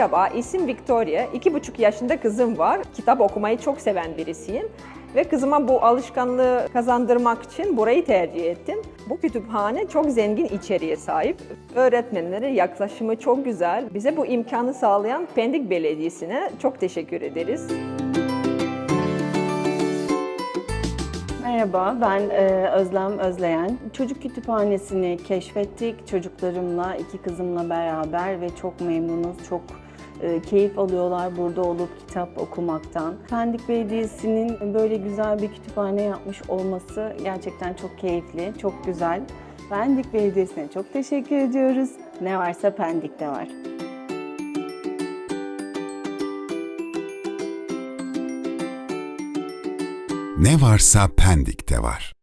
Merhaba, isim Victoria. İki buçuk yaşında kızım var. Kitap okumayı çok seven birisiyim. Ve kızıma bu alışkanlığı kazandırmak için burayı tercih ettim. Bu kütüphane çok zengin içeriğe sahip. Öğretmenlere yaklaşımı çok güzel. Bize bu imkanı sağlayan Pendik Belediyesi'ne çok teşekkür ederiz. Merhaba, ben e, Özlem Özleyen. Çocuk kütüphanesini keşfettik çocuklarımla, iki kızımla beraber ve çok memnunuz, çok keyif alıyorlar burada olup kitap okumaktan. Pendik Belediyesi'nin böyle güzel bir kütüphane yapmış olması gerçekten çok keyifli, çok güzel. Pendik Belediyesi'ne çok teşekkür ediyoruz. Ne varsa Pendik'te var. Ne varsa Pendik'te var.